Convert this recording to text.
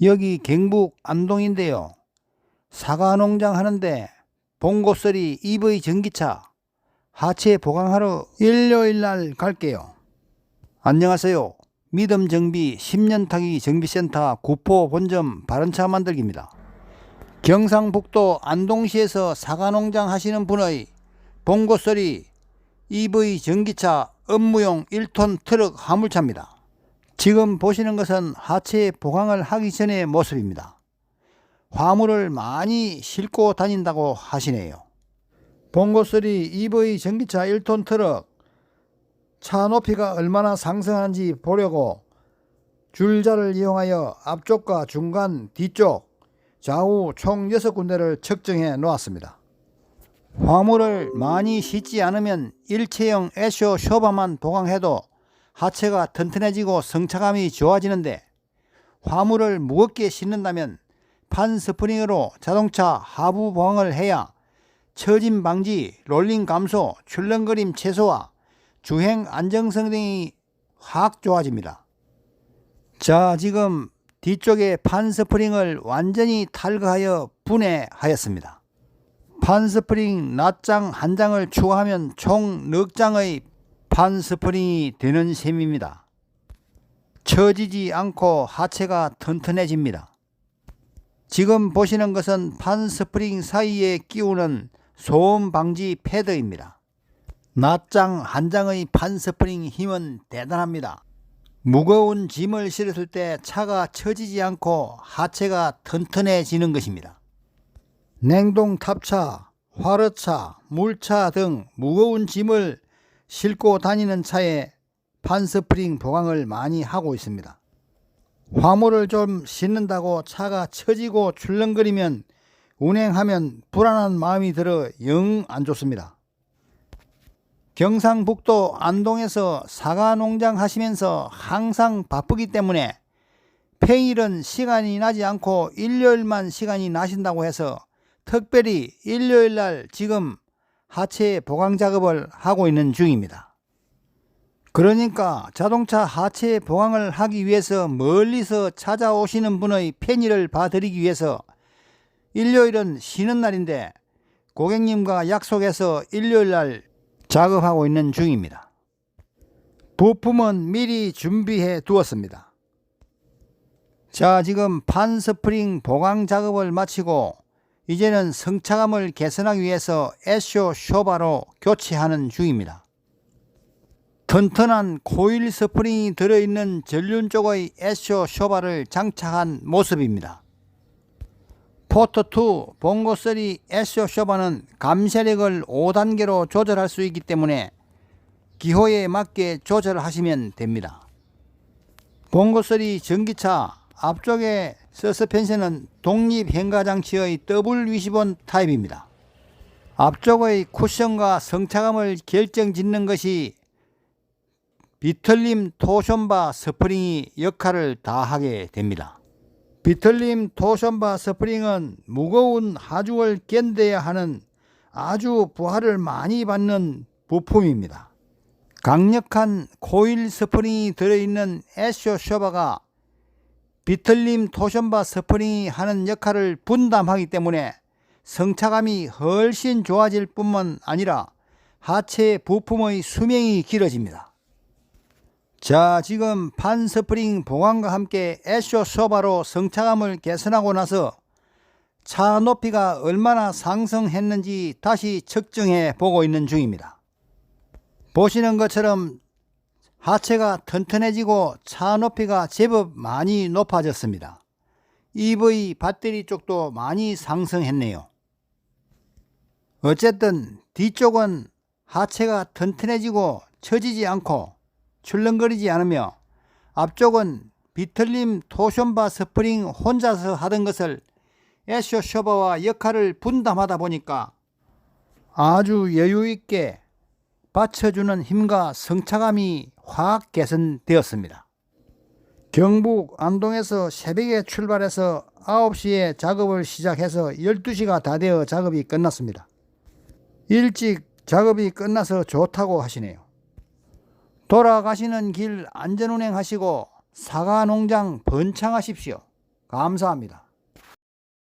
여기 경북 안동인데요. 사과 농장 하는데 봉고설이 EV 전기차 하체 보강하러 일요일 날 갈게요. 안녕하세요. 믿음 정비 10년 타기 정비센터 구포 본점 바른차 만들기입니다. 경상북도 안동시에서 사과 농장 하시는 분의 봉고설이 EV 전기차 업무용 1톤 트럭 화물차입니다. 지금 보시는 것은 하체 보강을 하기 전의 모습입니다. 화물을 많이 싣고 다닌다고 하시네요. 봉고설이 EV 전기차 1톤 트럭 차 높이가 얼마나 상승하는지 보려고 줄자를 이용하여 앞쪽과 중간, 뒤쪽, 좌우 총 6군데를 측정해 놓았습니다. 화물을 많이 싣지 않으면 일체형 애쇼 쇼바만 보강해도 하체가 튼튼해지고 성차감이 좋아지는데 화물을 무겁게 싣는다면 판 스프링으로 자동차 하부 보강을 해야 처짐 방지, 롤링 감소, 출렁거림 최소화, 주행 안정성 등이 확 좋아집니다. 자, 지금 뒤쪽에 판 스프링을 완전히 탈거하여 분해하였습니다. 판 스프링 낱장 한 장을 추가하면 총 넉 장의 판 스프링이 되는 셈입니다. 처지지 않고 하체가 튼튼해집니다. 지금 보시는 것은 판 스프링 사이에 끼우는 소음 방지 패드입니다. 낱장 한 장의 판 스프링 힘은 대단합니다. 무거운 짐을 실었을 때 차가 처지지 않고 하체가 튼튼해지는 것입니다. 냉동 탑차, 화르차, 물차 등 무거운 짐을 싣고 다니는 차에 판스프링 보강을 많이 하고 있습니다. 화물을 좀 싣는다고 차가 처지고 출렁거리면 운행하면 불안한 마음이 들어 영 안 좋습니다. 경상북도 안동에서 사과 농장 하시면서 항상 바쁘기 때문에 평일은 시간이 나지 않고 일요일만 시간이 나신다고 해서 특별히 일요일 날 지금 하체 보강 작업을 하고 있는 중입니다. 그러니까 자동차 하체 보강을 하기 위해서 멀리서 찾아오시는 분의 편의를 봐드리기 위해서 일요일은 쉬는 날인데 고객님과 약속해서 일요일 날 작업하고 있는 중입니다. 부품은 미리 준비해 두었습니다. 자, 지금 판 스프링 보강 작업을 마치고 이제는 성차감을 개선하기 위해서 에쇼 쇼바로 교체하는 중입니다. 튼튼한 코일 스프링이 들어있는 전륜 쪽의 에쇼 쇼바를 장착한 모습입니다. 포터2 봉고3 에쇼 쇼바는 감쇄력을 5단계로 조절할 수 있기 때문에 기호에 맞게 조절하시면 됩니다. 봉고3 전기차 앞쪽에 서스펜션은 독립 현가 장치의 더블 위시본 타입입니다. 앞쪽의 쿠션과 성차감을 결정짓는 것이 비틀림 토션바 스프링이 역할을 다하게 됩니다. 비틀림 토션바 스프링은 무거운 하중을 견뎌야 하는 아주 부하를 많이 받는 부품입니다. 강력한 코일 스프링이 들어있는 에쇼 쇼바가 비틀림 토션바 스프링이 하는 역할을 분담하기 때문에 성차감이 훨씬 좋아질 뿐만 아니라 하체 부품의 수명이 길어집니다. 자, 지금 판 스프링 보강과 함께 애쇼 소바로 성차감을 개선하고 나서 차 높이가 얼마나 상승했는지 다시 측정해 보고 있는 중입니다. 보시는 것처럼 하체가 튼튼해지고 차 높이가 제법 많이 높아졌습니다. EV 배터리 쪽도 많이 상승했네요. 어쨌든 뒤쪽은 하체가 튼튼해지고 처지지 않고 출렁거리지 않으며 앞쪽은 비틀림 토션바 스프링 혼자서 하던 것을 애쇼 쇼버와 역할을 분담하다 보니까 아주 여유있게 받쳐주는 힘과 성차감이 확 개선되었습니다. 경북 안동에서 새벽에 출발해서 9시에 작업을 시작해서 12시가 다 되어 작업이 끝났습니다. 일찍 작업이 끝나서 좋다고 하시네요. 돌아가시는 길 안전운행 하시고 사과 농장 번창하십시오. 감사합니다.